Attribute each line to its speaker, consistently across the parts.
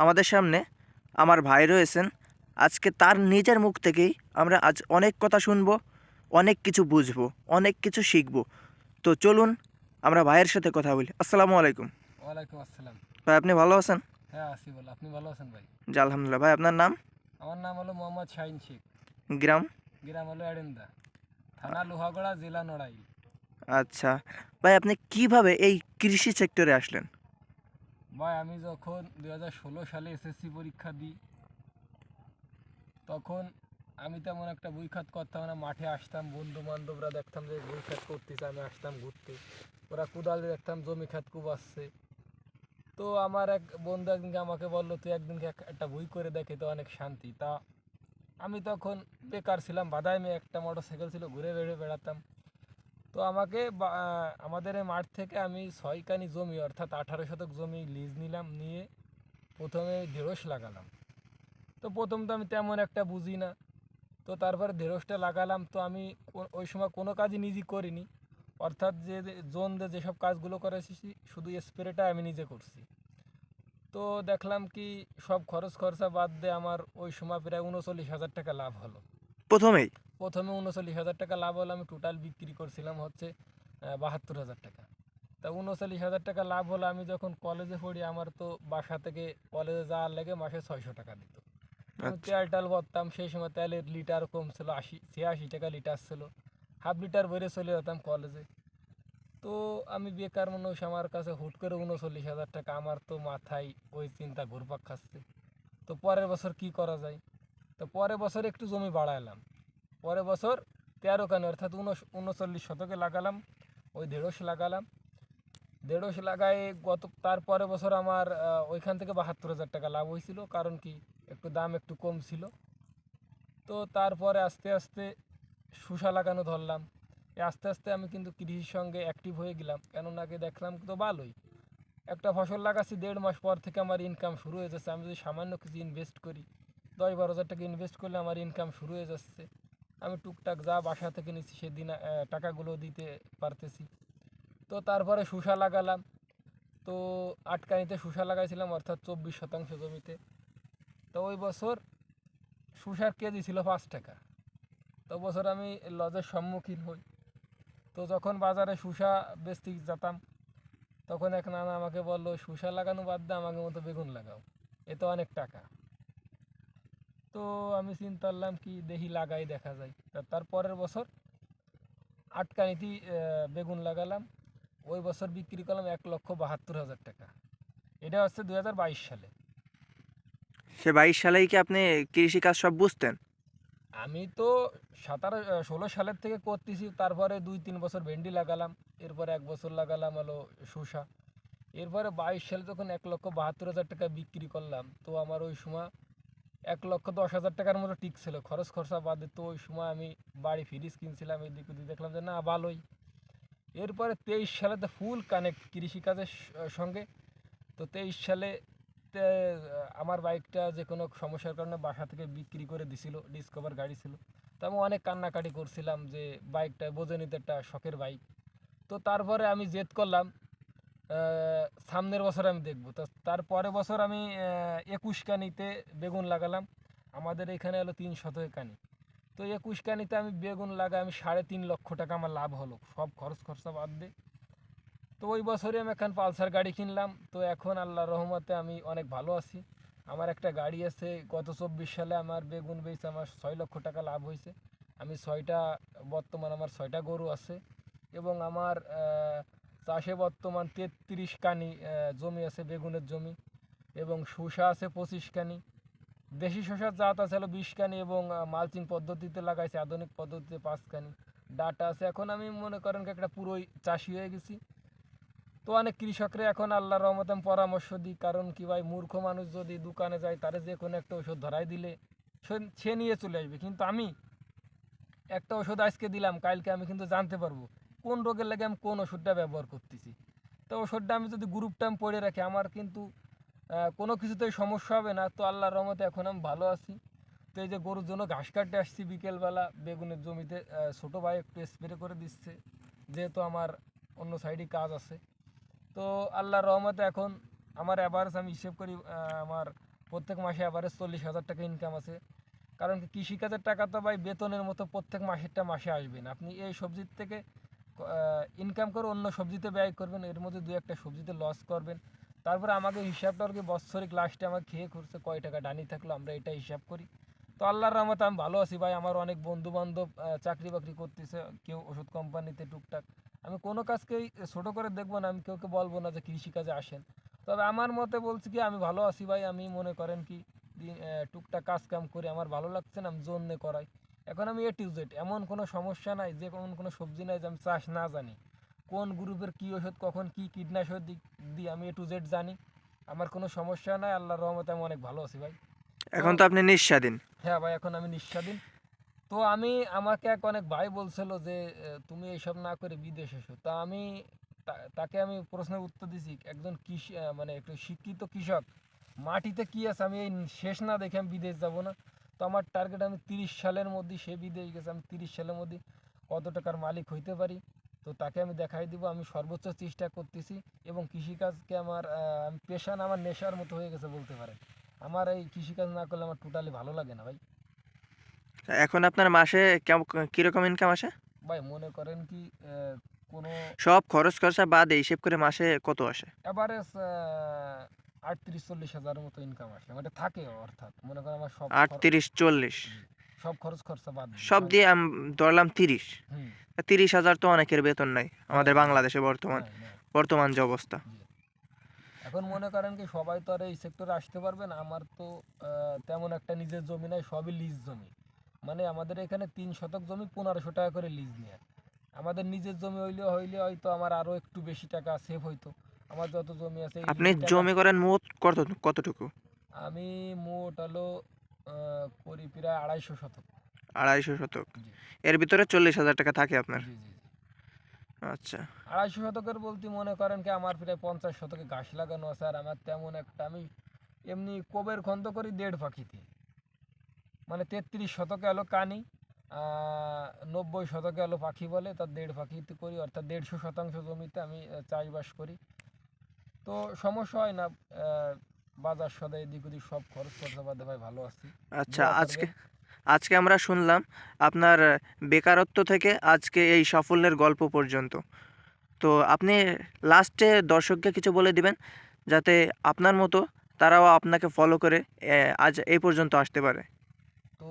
Speaker 1: আমাদের সামনে আমার ভাই রয়েছেন। আজকে তার নিজের মুখ থেকেই আমরা আজ অনেক কথা শুনব অনেক কিছু বুঝব অনেক কিছু শিখব। তো চলুন আমরা ভাইয়ের সাথে কথা বলি। আসসালামু আলাইকুম।
Speaker 2: ওয়ালাইকুম আসসালাম।
Speaker 1: ভাই আপনি ভালো আছেন?
Speaker 2: হ্যাঁ আসিফুল আপনি ভালো আছেন ভাই?
Speaker 1: জি আলহামদুলিল্লাহ। ভাই আপনার নাম?
Speaker 2: আমার নাম হলো মোহাম্মদ শাহিন শেখ।
Speaker 1: গ্রাম?
Speaker 2: গ্রাম হলো এডেন্দা। থানা লোহাগড়া জেলা নড়াইল।
Speaker 1: আচ্ছা। ভাই আপনি কীভাবে এই কৃষি সেক্টরে আসলেন?
Speaker 2: ভাই, আমি যখন দু হাজার ষোলো সালে এসএসসি পরীক্ষা দিই, তখন আমি তেমন একটা বই খাত করতাম না। মাঠে আসতাম বন্ধু বান্ধবরা দেখতাম যে বই খাত করতেছে, আমি আসতাম ঘুরতে। ওরা কোদাল দেখতাম জমি খাত খুব আসছে তো আমার এক বন্ধু একদিনকে আমাকে বলল, তুই একদিনকে এক- একটা বই করে দেখে তো অনেক শান্তি। তা আমি তখন বেকার ছিলাম বাদায় মেয়ে একটা মোটর সাইকেল ছিল, ঘুরে বেড়ে বেড়াতাম। তো আমাকে আমাদের এই মাঠ থেকে আমি ছয় কানি জমি, অর্থাৎ আঠারো শতক জমি লিজ নিলাম, নিয়ে প্রথমে ঢেঁড়স লাগালাম। তো প্রথম তো আমি তেমন একটা বুঝি না। তো তারপরে ঢেঁড়সটা লাগালাম, তো আমি ওই সময় কোনো কাজই নিজে করিনি। অর্থাৎ যে যে, জোন দিয়ে যেসব কাজগুলো করেছি শুধু স্প্রেটা আমি নিজে করছি। তো দেখলাম কি সব খরচ খরচা বাদ দিয়ে আমার ওই সময় প্রায় উনচল্লিশ হাজার টাকা লাভ হলো।
Speaker 1: প্রথমেই?
Speaker 2: প্রথমে উনচল্লিশ হাজার টাকা লাভ হলো আমি টোটাল বিক্রি করছিলাম হচ্ছে বাহাত্তর হাজার টাকা। তা উনচল্লিশ হাজার টাকা লাভ হলো আমি যখন কলেজে পড়ি আমার তো বাসা থেকে কলেজে যাওয়ার লেগে মাসে ছয়শো টাকা দিত।
Speaker 1: আচ্ছা।
Speaker 2: তেল টাল ভরতাম সেই সময় তেলের লিটার কম ছিল আশি ছিয়াশি টাকা লিটার ছিল। হাফ লিটার ভরে চলে যেতাম কলেজে তো আমি বেকার মানুষ আমার কাছে হুট করে উনচল্লিশ হাজার টাকা আমার তো মাথায় ওই চিন্তা ঘুরপাক খাচ্ছে। তো পরের বছর কি করা যায়? তো পরের বছর একটু জমি বাড়াইলাম। পরের বছর তেরো কানে? অর্থাৎ উনচল্লিশ শতকে লাগালাম, ওই দেড়শ লাগালাম। দেড়শ লাগাই গত তারপরের বছর আমার ওইখান থেকে বাহাত্তর হাজার টাকা লাভ হয়েছিল, কারণ কি? একটু দাম একটু কম ছিল। তো তারপরে আস্তে আস্তে শুষা লাগানো ধরলাম। আস্তে আস্তে আমি কিন্তু কৃষির সঙ্গে অ্যাক্টিভ হয়ে গেলাম। কেননা কি দেখলাম তো ভালোই। একটা ফসল লাগাচ্ছি, দেড় মাস পর থেকে আমার ইনকাম শুরু হয়ে যাচ্ছে। আমি যদি সামান্য কিছু ইনভেস্ট করি, দশ বারো হাজার টাকা ইনভেস্ট করলে আমার ইনকাম শুরু হয়ে যাচ্ছে। আমি টুকটাক যা বাসা থেকে নিচ্ছি সেদিন টাকাগুলো দিতে পারতেছি। তো তারপরে শুষা লাগালাম। তো আটকানিতে শুষা লাগাইছিলাম, অর্থাৎ চব্বিশ শতাংশ জমিতে। তো ওই বছর শুষার কেজি ছিল পাঁচ টাকা। তো বছর আমি লজের সম্মুখীন হই। তো যখন বাজারে শুষা বেচতে যেতাম, তখন এক নানা আমাকে বলল শুষা লাগানো বাদ দিয়ে আমাকে মতো বেগুন লাগাও। এ তো অনেক টাকা। তো আমি চিন্তা করলাম কি দেখি লাগাই দেখা যায়। তার পরের বছর আটকানিতেই বেগুন লাগালাম। ওই বছর বিক্রি করলাম এক লক্ষ বাহাত্তর হাজার টাকা। এটা হচ্ছে দু হাজার বাইশ সালে।
Speaker 1: সে বাইশ সালেই কি আপনি কৃষিকাজ সব বুঝতেন?
Speaker 2: আমি তো সাতারো ষোলো সালের থেকে করতেছি তারপরে দুই তিন বছর ভেন্ডি লাগালাম এরপরে এক বছর লাগালাম হলো শসা। এরপরে বাইশ সালে যখন এক লক্ষ বাহাত্তর হাজার টাকা বিক্রি করলাম তো আমার ওই সময় এক লক্ষ দশ হাজার টাকার মতো টিক ছিল খরচ খরচা বাদে তো ওই সময় আমি বাড়ি ফ্রিজ কিনছিলাম, এদিক ওদিক দেখলাম যে না, ভালোই। এরপরে তেইশ সালে তো ফুল কানেক্ট কৃষিকাজের সঙ্গে। তো তেইশ সালে আমার বাইকটা যে কোনো সমস্যার কারণে বাসা থেকে বিক্রি করে দিছিল ডিসকভার গাড়ি ছিল। তো আমি অনেক কান্নাকাটি করছিলাম যে বাইকটা বোঝে নিতে একটা শখের বাইক তো তারপরে আমি জেদ করলাম সামনের বছর আমি দেখব। তো তারপরে বছর আমি একুশ কানিতে বেগুন লাগালাম। আমাদের এখানে হলো তিন শতক কানি। তো একুশ কানিতে আমি বেগুন লাগাই, আমি সাড়ে তিন লক্ষ টাকা আমার লাভ হলো। সব খরচ খরচা বাদ দিয়ে তো ওই বছরে আমি এখন পালসার গাড়ি কিনলাম। তো এখন আল্লাহ রহমতে আমি অনেক ভালো আছি। আমার একটা গাড়ি আছে, গত চব্বিশ সালে আমার বেগুন বেচে আমার ছয় লক্ষ টাকা লাভ হয়েছে। আমি ছয়টা, বর্তমান আমার ছয়টা গরু আছে। এবং আমার চাষে বর্তমান তেত্রিশ কানি জমি আছে, বেগুনের জমি, এবং শসা আছে পঁচিশ কানি। দেশি শসার জাত আছে হলো বিশ কানি এবং মালচিং পদ্ধতিতে লাগাইছে, আধুনিক পদ্ধতিতে পাঁচ কানি। ডাটা আছে, এখন আমি মনে করেন একটা পুরোই চাষি হয়ে গেছি। তো অনেক কৃষকরা এখন আল্লাহর রহমতে আমি পরামর্শ দিই, কারণ কি ভাই, মূর্খ মানুষ যদি দোকানে যায়, তারে যে কোনো একটা ওষুধ ধরাই দিলে সে নিয়ে চলে আসবে। কিন্তু আমি একটা ওষুধ আজকে দিলাম, কালকে আমি কিন্তু জানতে পারব। কোন রোগের লাগে আমি কোন ওষুধটা ব্যবহার করতেছি। তো ওষুধটা আমি যদি গ্রুপটা আমি পড়ে রাখি, আমার কিন্তু কোনো কিছুতেই সমস্যা হবে না। তো আল্লাহর রহমতে এখন আমি ভালো আছি। তো এই যে গরুর জন্য ঘাস কাটতে আসছি বিকেলবেলা, বেগুনের জমিতে ছোটো ভাই একটু স্প্রে করে দিচ্ছে, যেহেতু আমার অন্য সাইডে কাজ আছে। তো আল্লাহর রহমতে এখন আমার অ্যাভারেজ আমি হিসেব করি আমার প্রত্যেক মাসে অ্যাভারেজ চল্লিশ হাজার টাকা ইনকাম আছে। কারণ কৃষিকাজের টাকা তো ভাই বেতনের মতো প্রত্যেক মাসেরটা মাসে আসবে না। আপনি এই সবজির থেকে ইনকাম করে অন্য সবজিতে ব্যয় করবেন, এর মধ্যে দু একটা সবজিতে লস করবেন। তারপরে আমাকে হিসাবটা আর কি বৎসরিক লাস্টে আমার খেয়ে খুঁজছে কয় টাকা ডানি থাকল, আমরা এটা হিসাব করি। তো আল্লাহর রহমতে আমি ভালো আছি ভাই, আমার অনেক বন্ধু বান্ধব চাকরি বাকরি করতেছে, কেউ ওষুধ কোম্পানিতে টুকটাক। আমি কোনো কাজকেই ছোট করে দেখব না, আমি কেউকে বলব না যে কৃষিকাজে আসেন। তবে আমার মতে বলছি কি, আমি ভালো আছি ভাই, আমি মনে করেন কি টুকটাক কাজ কাম করে, আমার ভালো লাগছে না, আমি জন্যে করাই। এখন আমি এ টু জেড এমন কোনো সমস্যা নাই যে এমন কোনো সবজি নাই যে আমি চাষ না জানি। কোন গ্রুপের কী ওষুধ কখন কী কীটনাশক দিই আমি এ টু জেড জানি। আমার কোনো সমস্যা নাই আল্লাহর রহমতে আমি অনেক ভালো আছি ভাই।
Speaker 1: এখন তো আপনি নিঃস্বাধীন।
Speaker 2: হ্যাঁ ভাই এখন আমি নিঃস্বাধীন। তো আমি আমাকে এক অনেক ভাই বলছিল যে তুমি এইসব না করে বিদেশ এসো। তা আমি তাকে আমি প্রশ্নের উত্তর দিছি একজন কৃষি মানে একটু শিক্ষিত কৃষক মাটিতে কি আছে? আমি এই শেষ না দেখে আমি বিদেশ যাব না। তো আমার টার্গেট আমি তিরিশ সালের মধ্যে সে বিদেশ গেছে আমি তিরিশ সালের মধ্যে কত টাকার মালিক হইতে পারি? তো তাকে আমি দেখাই দিব আমি সর্বোচ্চ চেষ্টা করতেছি এবং কৃষিকাজকে আমার আমি পেশা না আমার নেশার মতো হয়ে গেছে বলতে পারেন। আমার এই কৃষিকাজ না করলে আমার টোটালি ভালো লাগে না ভাই।
Speaker 1: এখন আপনার মাসে কেমন কীরকম ইনকাম আসে?
Speaker 2: ভাই মনে করেন কি
Speaker 1: সব খরচ খরচা বাদে হিসেব করে মাসে কত আসে?
Speaker 2: অ্যাভারেজ আটত্রিশ চল্লিশ হাজারের মতো ইনকাম আসে। মানে থাকে অর্থাৎ মনে করেন আমার সব
Speaker 1: আটত্রিশ চল্লিশ।
Speaker 2: সব খরচ খরচা বাদ
Speaker 1: সব দিয়ে আমি ধরলাম তিরিশ। তিরিশ হাজার তো অনেকের বেতন নাই আমাদের বাংলাদেশে বর্তমান
Speaker 2: নাই, নাই,
Speaker 1: বর্তমান যে অবস্থা।
Speaker 2: এখন মনে করেন কি সবাই তো আর এই সেক্টরে আসতে পারবে না। আমার তো তেমন একটা নিজের জমি নাই সবই লিজ জমি। মানে আমাদের এখানে তিন শতক জমি পনেরোশো টাকা করে লিজ নেয়। আমাদের নিজের জমি হইলে হইলে হয়তো আমার আরও একটু বেশি টাকা সেভ হইতো। আমার যত জমি আছে
Speaker 1: আপনি জমি করেন মোট কত কতটুকু?
Speaker 2: আমি মোট হলো করি প্রায় আড়াইশো শতক।
Speaker 1: আড়াইশো শতক। এর ভিতরে চল্লিশ হাজার টাকা থাকে আপনার। আচ্ছা।
Speaker 2: আড়াইশো শতকের বলতে মনে করেন কি আমার প্রায় পঞ্চাশ শতকে ঘাস লাগানো আছে আর আমার তেমন একটা আমি এমনি কবের খন্দ করি দেড় পাখিতে। মানে তেত্রিশ শতকে হলো কানি নব্বই শতকে আলো পাখি বলে তার দেড় পাখিতে করি অর্থাৎ দেড়শো শতাংশ জমিতে আমি চাষবাস করি। তো সমস্যা হয় না বাজার সদাই এদিক ওদিক সব খরচ খরচা বাদে ভাই ভালো আছি।
Speaker 1: আচ্ছা আজকে আজকে আমরা শুনলাম আপনার বেকারত্ব থেকে আজকে এই সাফল্যের গল্প পর্যন্ত। তো আপনি লাস্টে দর্শককে কিছু বলে দিবেন যাতে আপনার মতো তারাও আপনাকে ফলো করে আজ এই পর্যন্ত আসতে পারে।
Speaker 2: তো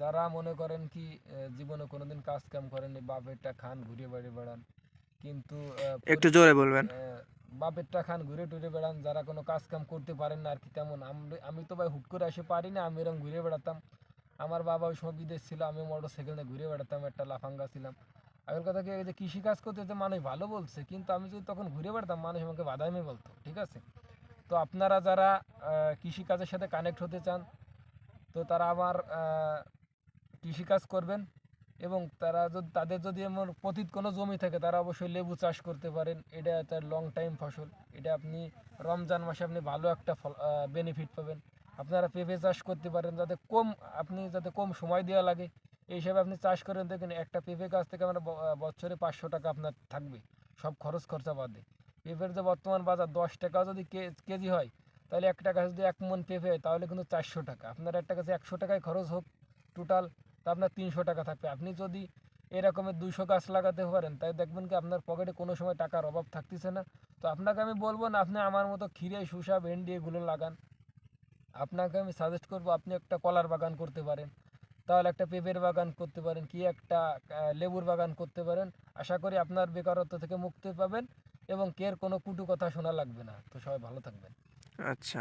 Speaker 2: যারা মনে করেন কি জীবনে কোনোদিন কাজ কাম করেনি বাপেরটা খান ঘুরে বেড়ে বেড়ান। কিন্তু
Speaker 1: একটু জোরে বলবেন।
Speaker 2: বাপেরটা খান ঘুরে টুরে বেড়ান যারা কোনো কাজ কাম করতে পারেন না আর কি তেমন। আমি- আমি তো ভাই হুট করে আসে পারি না আমি এরকম ঘুরে বেড়াতাম। আমার বাবা ওই সময় বিদেশ ছিল আমি মোটর সাইকেল নিয়ে ঘুরে বেড়াতাম একটা লাফাঙ্গা ছিলাম। আগের কথা কি যে কৃষিকাজ করতে তো মানুষ ভালো বলছে কিন্তু আমি যদি তখন ঘুরে বেড়াতাম মানুষ আমাকে বাদামি বলতো ঠিক আছে? তো আপনারা যারা কৃষিকাজের সাথে কানেক্ট হতে চান তো তারা আমার কৃষিকাজ করবেন এবং তারা যদি, তাদের যদি এমন পতিত কোনো জমি থাকে, তারা অবশ্যই লেবু চাষ করতে পারেন। এটা একটা লং টাইম ফসল। এটা আপনি রমজান মাসে আপনি ভালো একটা বেনিফিট পাবেন। আপনারা পেঁপে চাষ করতে পারেন, যাতে কম, আপনি যাতে কম সময় দেওয়া লাগে। এই হিসাবে আপনি চাষ করেন, দেখেন একটা পেঁপে গাছ থেকে আমরা বছরে পাঁচশো টাকা আপনার থাকবে, সব খরচ খরচা বাদে। পেঁপের যে বর্তমান বাজার, দশ টাকা যদি কেজি হয়, তাহলে এক টাকা যদি এক মন পেঁপে হয়, তাহলে কিন্তু চারশো টাকা। আপনার একটা কাছে একশো টাকায় খরচ হোক টোটাল তা আপনার তিনশো টাকা থাকবে। আপনি যদি এরকমের দুশো গাছ লাগাতে পারেন, তাই দেখবেন কি আপনার পকেটে কোনো সময় টাকার অভাব থাকতেছে না। তো আপনাকে আমি বলব না, আপনি আমার মতো ক্ষীরে শুষা ভেন্ডি এগুলো লাগান। আপনাকে আমি সাজেস্ট করব, আপনি একটা কলার বাগান করতে পারেন। তাহলে একটা পেঁপের বাগান করতে পারেন, কি একটা লেবুর বাগান করতে পারেন। আশা করি আপনার বেকারত্ব থেকে মুক্তি পাবেন এবং কের কোনো কুটু কথা শোনা লাগবে না। তো সবাই ভালো থাকবেন।
Speaker 1: আচ্ছা।